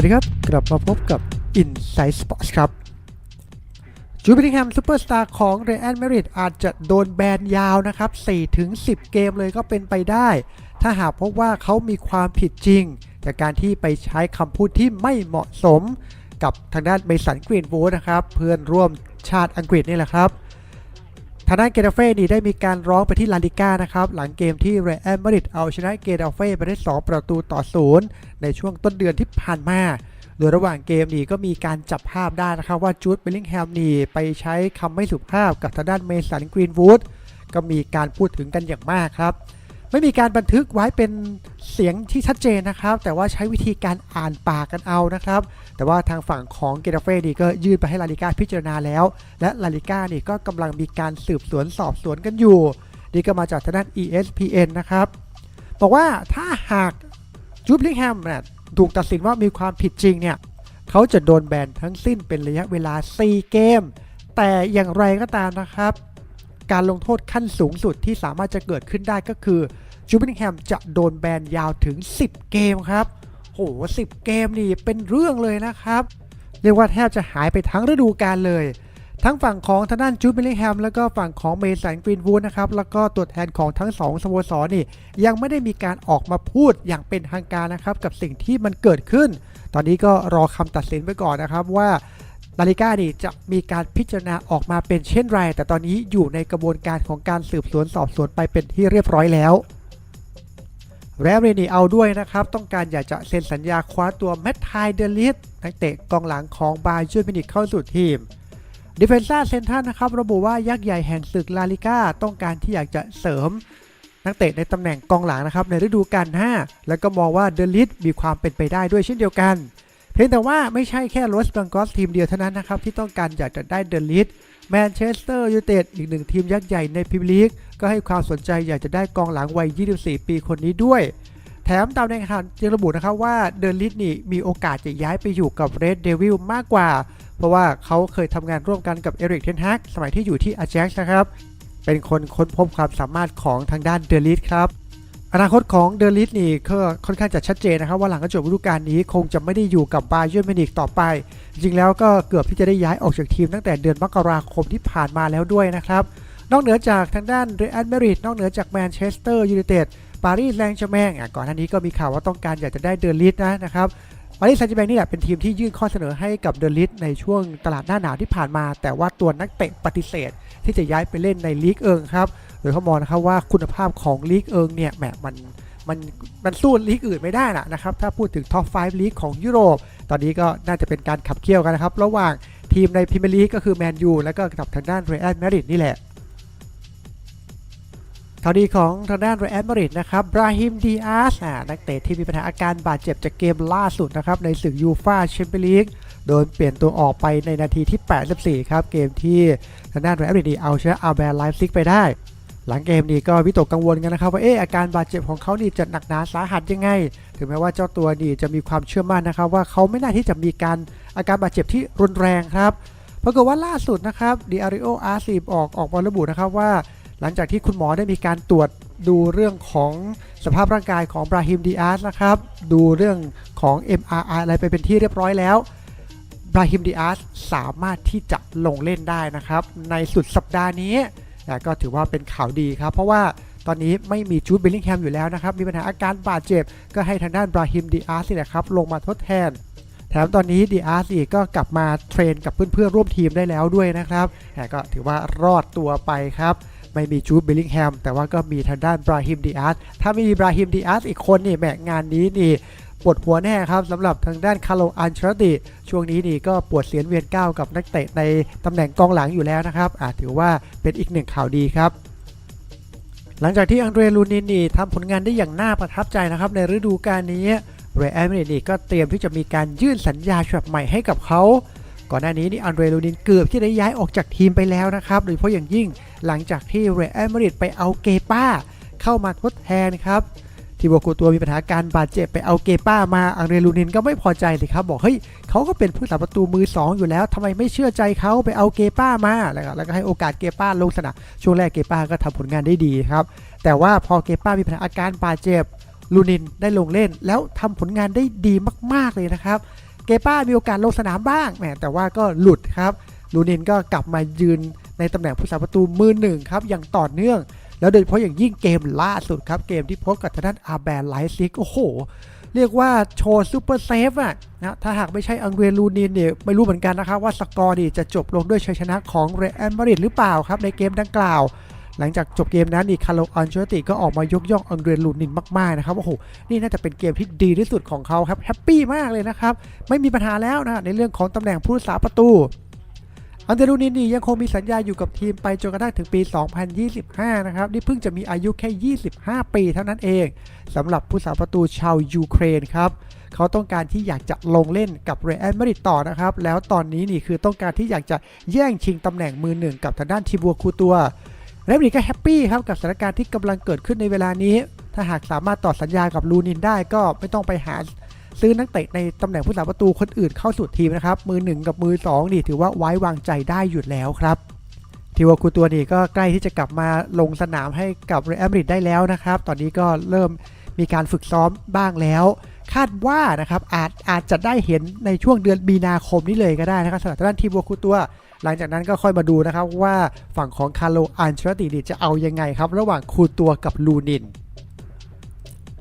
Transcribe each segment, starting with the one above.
วัสดีครับ กลับมาพบกับ Inside Sports ครับจูบิลิงแฮมซูเปอร์สตาร์ของเรอันเมริดอาจจะโดนแบนยาวนะครับ4-10 เกมเลยก็เป็นไปได้ ถ้าหากพบว่าเขามีความผิดจริง จากการที่ไปใช้คำพูดที่ไม่เหมาะสมกับทางด้านเมสันกรีนวูดนะครับ เพื่อนร่วมชาติอังกฤษนี่แหละครับ ทางด้านเกตาเฟ่นี่ได้มีการร้องไปที่ลาลิก้านะครับ หลังเกมที่เรอัลมาดริดเอาชนะเกตาเฟ่ไปได้ 2 ประตูต่อศูนย์ในช่วงต้นเดือนที่ผ่านมา โดยระหว่างเกมนี่ก็มีการจับภาพได้นะครับว่าจูดเบลลิงแฮมนี่ไปใช้คำไม่สุภาพกับทางด้านเมสันกรีนวูดก็มีการพูดถึงกันอย่างมากครับ ไม่มีการบันทึกไว้เป็นเสียงที่ชัดเจนนะครับ แต่ว่าใช้วิธีการอ่านปากกันเอานะครับ แต่ว่าทางฝั่งของเกตาเฟ่นี่ก็ยื่นไปให้ลาลิก้าพิจารณาแล้ว และลาลิก้านี่ก็กำลังมีการสืบสวนสอบสวนกันอยู่ นี่ก็มาจากทางด้าน ESPN นะครับ บอกว่าถ้าหากจูบลิงแฮมเนี่ยถูกตัดสินว่ามีความผิดจริงเนี่ยเขาจะโดนแบนทั้งสิ้นเป็นระยะเวลา 4 เกม แต่อย่างไรก็ตามนะครับ การลงโทษขั้นสูงสุดที่สามารถจะเกิดขึ้นได้ก็คือจูบิงแฮมจะโดนแบนยาวถึง 10 เกมครับ โห 10 เกมนี่เป็นเรื่องเลยนะครับ เรียกว่าแทบจะหายไปทั้งฤดูกาลเลย ทั้งฝั่งของทางด้านจูบิลิงแฮมแล้วก็ฝั่งของเมสันกรีนวูดนะครับ แล้วก็ตัวแทนของทั้งสองสโมสรนี่ ยังไม่ได้มีการออกมาพูดอย่างเป็นทางการนะครับ กับสิ่งที่มันเกิดขึ้น ตอนนี้ก็รอคำตัดสินไปก่อนนะครับว่า ลาลิก้านี่จะมีการพิจารณาออกมาเป็นเช่นไร แต่ตอนนี้อยู่ในกระบวนการของการสืบสวนสอบสวนไปเป็นที่เรียบร้อยแล้วแรมเรนี่เอาด้วยนะครับ ต้องการอยากจะเซ็นสัญญาคว้าตัวแมตไทเดลิสนักเตะกองหลังของบาเยิร์นมินิกเข้าสู่ทีมดิเฟนซ่าเซนทันนะครับระบุว่ายักษ์ใหญ่แห่งศึกลาลิก้าต้องการที่อยากจะเสริม นักเตะในตำแหน่งกองหลังนะครับในฤดูกาลหน้าแล้วก็มองว่าเดลิสมีความเป็นไปได้ด้วยเช่นเดียวกัน พียงแต่ว่าไม่ใช่แค่โรสบังกอสทีมเดียวเท่านั้นนะครับ ที่ต้องการอยากจะได้เดลิสแมนเชสเตอร์ยูไนเต็ดอีกหนึ่งทีมยักษ์ใหญ่ในพรีเมียร์ลีกก็ให้ความสนใจอยากจะได้กองหลังวัย 24 ปีคนนี้ด้วย แถมตามในข่าวยังระบุนะครับว่าเดลิสนี่มีโอกาสจะย้ายไปอยู่กับเรดเดวิลมากกว่า เพราะว่าเขาเคยทำงานร่วมกันกับเอริกเทนฮักสมัยที่อยู่ที่อาแจ็กซ์นะครับเป็นคนค้นพบความสามารถของทางด้านเดลิสครับ อนาคตของเดลิสนี่ก็ค่อนข้างจะชัดเจนนะครับว่าหลังกระจบฤดูกาลนี้คงจะไม่ได้อยู่กับบาเยอร์มินิกต่อไป จริงแล้วก็เกือบที่จะได้ย้ายออกจากทีมตั้งแต่เดือนมกราคมที่ผ่านมาแล้วด้วยนะครับ นอกเหนือจากทางด้านเรอัลเมริดนอกเหนือจากแมนเชสเตอร์ยูไนเต็ดปารีสแซงต์แชร์แมงก่อนหน้านี้ก็มีข่าวว่าต้องการอยากจะได้เดลิสนะนะครับ ปารีสแซงต์แชร์แมงนี่แหละเป็นทีมที่ยื่นข้อเสนอให้กับเดลิสในช่วงตลาดหน้าหนาวที่ผ่านมา แต่ว่าตัวนักเตะปฏิเสธ ที่จะย้ายไปเล่นในลีกเอิงครับโดยเขามองนะครับว่าคุณภาพของลีกเอิงเนี่ยแหมมันมันมันสู้ลีกอื่นไม่ได้นะนะครับ ถ้าพูดถึงท็อป 5 ลีกของยุโรป ตอนนี้ก็น่าจะเป็นการขับเคี่ยวกันนะครับ ระหว่างทีมในพรีเมียร์ลีกก็คือแมนยูแล้วก็กับทางด้านเรอัลมาดริดนี่แหละ ข่าวดีของทางด้านเรอัลมาดริดนะครับบราฮิมดีอาสนักเตะที่มีปัญหาอาการบาดเจ็บจากเกมล่าสุดนะครับในศึกยูฟาแชมเปี้ยนลีกโดนเปลี่ยนตัวออกไปในนาทีที่ 84 ครับ เกมที่ทางด้านเรอัลมาดริดเอาชนะอาแบร์ไลฟ์ซิกไปได้ หลังเกมนี้ก็วิตกกังวลกันนะครับว่าเอออาการบาดเจ็บของเขานี่จะหนักหนาสาหัสยังไง ถึงแม้ว่าเจ้าตัวนี่จะมีความเชื่อมั่นนะครับว่าเขาไม่น่าที่จะมีการอาการบาดเจ็บที่รุนแรงครับปรากฏว่าล่าสุดนะครับดิอาริโออาร์ซีออกออกมาระบุนะครับว่า หลังจากที่คุณหมอได้มีการตรวจดูเรื่องของสภาพร่างกายของบราฮิมดีอาสนะครับ ดูเรื่องของ MRI อะไรไปเป็นที่เรียบร้อยแล้วบราฮิมดีอาสสามารถที่จะลงเล่นได้นะครับ ในสุดสัปดาห์นี้แต่ก็ถือว่าเป็นข่าวดีครับ เพราะว่าตอนนี้ไม่มีจูดเบลลิงแฮมอยู่แล้วนะครับ มีปัญหาอาการบาดเจ็บ ก็ให้ทางด้านบราฮิมดีอาสนี่แหละครับ ลงมาทดแทน แถมตอนนี้ดีอาร์อีกก็กลับมาเทรนกับเพื่อนๆร่วมทีมได้แล้วด้วยนะครับแต่ก็ถือว่ารอดตัวไปครับ ไม่มีจูดเบลลิงแฮมแต่ว่าก็มีทางด้านบราฮิมดีอาร์ถ้าไม่มีบราฮิมดีอาร์อีกคนนี่แหมงานนี้นี่ปวดหัวแน่ครับสำหรับทางด้านคาร์โลอันเชลติช่วงนี้นี่ก็ปวดเสียนเวียนก้าวกับนักเตะในตำแหน่งกองหลังอยู่แล้วนะครับอาจถือว่าเป็นอีกหนึ่งข่าวดีครับหลังจากที่อังเดรลูนินนี่ทำผลงานได้อย่างน่าประทับใจนะครับในฤดูกาลนี้เรอัลมาดริดนี่ก็เตรียมที่จะมีการยื่นสัญญาฉบับใหม่ให้กับเขา ก่อนหน้านี้นี่อันเดรลูนินเกือบที่ได้ย้ายออกจากทีมไปแล้วนะครับโดยเฉพาะอย่างยิ่ง หลังจากที่เรอัลมาดริดไปเอาเกป้า เข้ามาทดแทนครับทีโบกูตัวมีปัญหาการบาดเจ็บไปเอาเกป้ามาอังเรลูนินก็ไม่พอใจเลยครับ บอกเฮ้ยเขาก็เป็นผู้สาประตูมือ 2 อยู่แล้วทำไมไม่เชื่อใจเขาไปเอาเกป้ามาแล้วก็แล้วก็ให้โอกาสเกป้าลงสนามช่วงแรกเกป้าก็ทำผลงานได้ดีครับ แต่ว่าพอเกป้ามีปัญหาอาการบาดเจ็บลูนินได้ลงเล่น แล้วทำผลงานได้ดีมาก ๆเลยนะครับ เกป้ามีโอกาสลงสนามบ้างแหมแต่ว่าก็หลุดครับลูนินก็กลับมายืน ในตำแหน่งผู้สาประตูมือหนึ่งครับอย่างต่อเนื่อง แล้วโดยเฉพาะอย่างยิ่งเกมล่าสุดครับเกมที่พบกับทางด้านอาแบนไลซิกโอ้โห เรียกว่าโชว์ซูเปอร์เซฟอะนะถ้าหากไม่ใช่อังเดรลูนินเนี่ยไม่รู้เหมือนกันนะครับว่าสกอร์นี่จะจบลงด้วยชัยชนะของเรอัลมาดริดหรือเปล่าครับในเกมดังกล่าวหลังจากจบเกมนั้นนี่คาร์โลอันเชอร์ติก็ออกมายกย่องอังเดรลูนินมากๆนะครับโอ้โหนี่น่าจะเป็นเกมที่ดีที่สุดของเขาครับแฮปปี้มากเลยนะครับ ไม่มีปัญหาแล้วนะในเรื่องของตำแหน่งผู้รักษาประตู อันเดรูนินนี่ยังคงมีสัญญาอยู่กับทีมไปจนกระทั่งถึงปี 2025 นะครับนี่เพิ่งจะมีอายุแค่ 25 ปีเท่านั้นเองสำหรับผู้สาประตูชาวยูเครนครับเขาต้องการที่อยากจะลงเล่นกับเรอัลมาดริดต่อนะครับ แล้วตอนนี้นี่คือต้องการที่อยากจะแย่งชิงตำแหน่งมือหนึ่งกับทางด้านทีบัวคูตัวเรอัลมาดริดก็แฮปปี้ครับกับสถานการณ์ที่กำลังเกิดขึ้นในเวลานี้ ถ้าหากสามารถต่อสัญญากับลูนินได้ก็ไม่ต้องไปหา ซื้อนักเตะในตำแหน่งผู้สาประตูคนอื่นเข้าสู่ทีมนะครับ มือ 1 กับมือ2นี่ถือว่าไว้วางใจได้อยู่แล้วครับทีวาคูตัวนี่ก็ใกล้ที่จะกลับมาลงสนามให้กับเรอัลมาดริดได้แล้วนะครับ ตอนนี้ก็เริ่มมีการฝึกซ้อมบ้างแล้ว คาดว่านะครับอาจอาจจะได้เห็นในช่วงเดือนมีนาคมนี้เลยก็ได้นะครับสำหรับทางด้านทีวาคูตัว หลังจากนั้นก็ค่อยมาดูนะครับว่าฝั่งของคาร์โลอันเชลติชจะเอายังไงครับ ระหว่างคูตัวกับลูนิน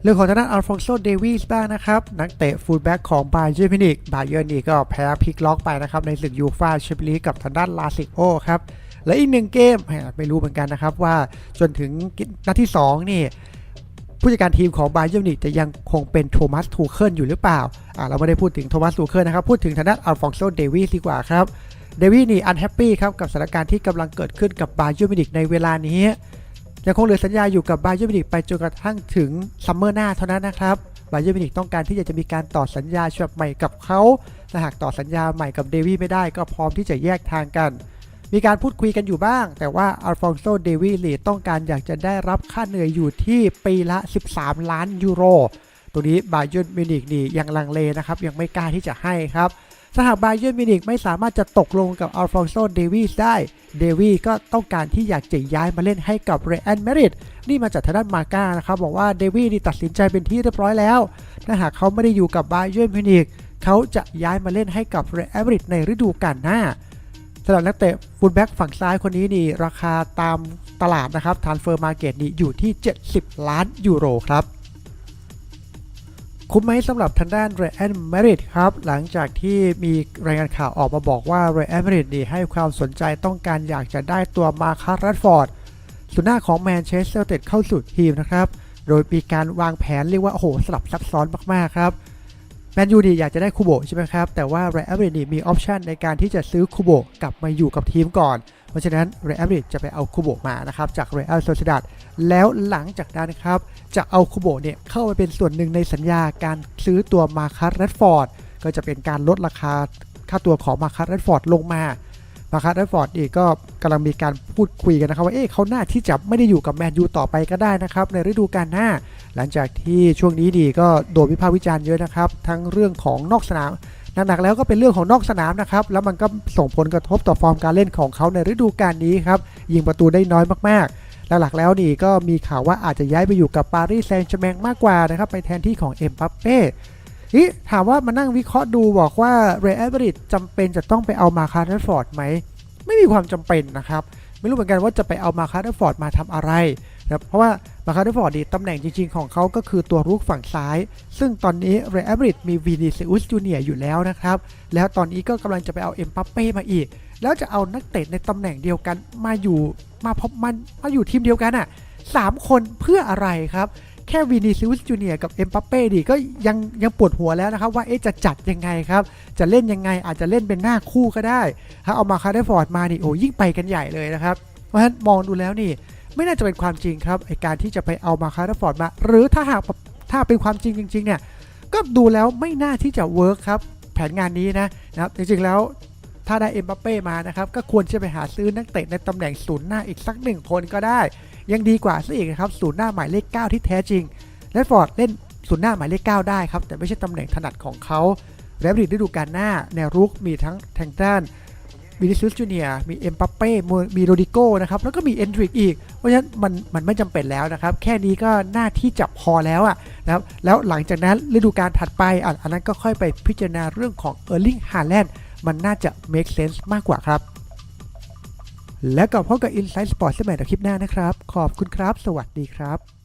เรื่องของทางด้านอัลฟองโซเดวิสบ้างนะครับ นักเตะฟูลแบ็กของบาเยอร์มินิกบาเยอร์นี่ก็แพ้พลิกล็อกไปนะครับ ในศึกยูฟาแชมเปี้ยนลีกกับทางด้านลาซิโอครับ และอีกหนึ่งเกมไม่รู้เหมือนกันนะครับว่าจนถึงนัดที่ 2 นี่ ผู้จัดการทีมของบาเยอร์มินิกจะยังคงเป็นโทมัสทูเคิลอยู่หรือเปล่าอ่าเราไม่ได้พูดถึงโทมัสทูเคิลนะครับพูดถึงทางด้านอัลฟองโซเดวิสดีกว่าครับเดวิสนี่อันแฮปปี้ครับกับสถานการณ์ที่กำลังเกิดขึ้นกับบาเยอร์มินิกในเวลานี้ ยังคงเหลือสัญญาอยู่กับบาเยอร์มินิกไปจนกระทั่งถึงซัมเมอร์หน้าเท่านั้นนะครับบาเยอร์มินิกต้องการที่จะมีการต่อสัญญาฉบับใหม่กับเขาถ้าหากต่อสัญญาใหม่กับเดวี่ไม่ได้ก็พร้อมที่จะแยกทางกัน มีการพูดคุยกันอยู่บ้าง แต่ว่าอัลฟองโซเดวี่ลีต้องการอยากจะได้รับค่าเหนื่อยอยู่ที่ปีละ 13 ล้านยูโร ตัวนี้บาเยอร์มินิกนี่ยังลังเลนะครับยังไม่กล้าที่จะให้ครับ ถ้าหากบาเยอร์มินิกไม่สามารถจะตกลงกับอัลฟองโซเดวีสได้ เดวีก็ต้องการที่อยากจะย้ายมาเล่นให้กับเรอัลมริดนี่มาจากทางด้านมาก้านะครับบอกว่าเดวีนี่ตัดสินใจเป็นที่เรียบร้อยแล้ว ถ้าหากเขาไม่ได้อยู่กับบาเยอร์มิวนิกเขาจะย้ายมาเล่นให้กับเรอัลมริดในฤดูกาลหน้าสำหรับนักเตะฟูลแบ็กฝั่งซ้ายคนนี้นี่ราคาตามตลาดนะครับทานเฟอร์มาเก็ตนี่อยู่ที่ 70 ล้านยูโรครับ คุ้มไหมสำหรับทางด้านเรอัลมาริดครับ หลังจากที่มีรายงานข่าวออกมาบอกว่าเรอัลมาริดนี่ให้ความสนใจต้องการอยากจะได้ตัวมาคัสรัดฟอร์ดสุดหน้าของแมนเชสเตอร์ยูไนเต็ดเข้าสู่ทีมนะครับ โดยมีการวางแผนเรียกว่า โอ้โห สลับซับซ้อนมาก ๆ ครับแมนยูดีอยากจะได้คูโบใช่ไหมครับ แต่ว่าเรอัลมาริดนี่มีออปชันในการที่จะซื้อคูโบกลับมาอยู่กับทีมก่อน เพราะฉะนั้นเรอัลมาดริดจะไปเอาคูโบมานะครับจากเรอัลโซซิดาดแล้วหลังจากนั้นนะครับจะเอาคูโบเนี่ยเข้าไปเป็นส่วนหนึ่งในสัญญาการซื้อตัวมาคัสแรดฟอร์ดก็จะเป็นการลดราคาค่าตัวของมาคัสแรดฟอร์ดลงมามาคัสแรดฟอร์ดอีกก็กำลังมีการพูดคุยกันนะครับว่าเอ๊ะเขาหน้าที่จะไม่ได้อยู่กับแมนยูต่อไปก็ได้นะครับในฤดูกาลหน้า หลังจากที่ช่วงนี้ดีก็โดนวิพากษ์วิจารณ์เยอะนะครับ ทั้งเรื่องของนอกสนาม หนักๆแล้วก็เป็นเรื่องของนอกสนามนะครับ แล้วมันก็ส่งผลกระทบต่อฟอร์มการเล่นของเขาในฤดูกาลนี้ครับ ยิงประตูได้น้อยมากๆ หลักๆแล้วนี่ก็มีข่าวว่าอาจจะย้ายไปอยู่กับปารีสแซงต์แชร์แมงมากกว่านะครับ ไปแทนที่ของเอ็มบัปเป้นี่ถามว่ามานั่งวิเคราะห์ดูบอกว่าเรอัลมาดริดจำเป็นจะต้องไปเอามาคาร์เนฟอร์ดไหม ไม่มีความจำเป็นนะครับ ไม่รู้เหมือนกันว่าจะไปเอามาคาร์เนฟอร์ดมาทำอะไรนะเพราะว่า มาคาร์เนฟอร์ดดีตำแหน่งจริง ๆ ของเขาก็คือตัวรุกฝั่งซ้าย ซึ่งตอนนี้เรอัลมาดริดมีวีนิซิอุสจูเนียอยู่แล้วนะครับ แล้วตอนนี้ก็กำลังจะไปเอาเอ็มบัปเป้มาอีก แล้วจะเอานักเตะในตำแหน่งเดียวกันมาอยู่มาพบมันมาอยู่ทีมเดียวกันอะสามคนเพื่ออะไรครับแค่วินิซิอุสจูเนียกับเอ็มบัปเป้ดีก็ยังยังปวดหัวแล้วนะครับ ว่าเอ๊ะจะจัดยังไงครับ จะเล่นยังไงอาจจะเล่นเป็นหน้าคู่ก็ได้ ถ้าเอามาคาร์เดฟอร์ดมานี่โอ้ยิ่งไปกันใหญ่เลยนะครับ เพราะฉะนั้นมองดูแล้วนี่ ไม่น่าจะเป็นความจริงครับไอการที่จะไปเอามาคาร์ดฟอร์ดมา หรือถ้าหากถ้าเป็นความจริงจริงๆเนี่ยก็ดูแล้วไม่น่าที่จะเวิร์กครับแผนงานนี้นะนะครับจริงๆแล้วถ้าได้เอ็มบัปเป้มานะครับก็ควรจะไปหาซื้อนักเตะในตำแหน่งศูนย์หน้าอีกสักหนึ่งคนก็ได้ ยังดีกว่าซะอีกนะครับศูนย์หน้าหมายเลข 9 ที่แท้จริงแรดฟอร์ดเล่นศูนย์หน้าหมายเลข 9 ได้ครับแต่ไม่ใช่ตำแหน่งถนัดของเขาและบริดฤดูกาลหน้าแนวรุกมีทั้งทางด้าน วินิซิอุสจูเนียมีเอ็มปัปเป้มีโรดิโกนะครับแล้วก็มีเอนดริกอีก เพราะฉะนั้นมันมันไม่จำเป็นแล้วนะครับ แค่นี้ก็หน้าที่จับพอแล้วอะนะครับแล้วหลังจากนั้นฤดูกาลถัดไปอันนั้นก็ค่อยไปพิจารณาเรื่องของเออร์ลิงฮาแลนด์มันน่าจะ make sense มากกว่าครับ และกลับพบกับ Inside Sport สมัยในคลิปหน้านะครับ ขอบคุณครับ สวัสดีครับ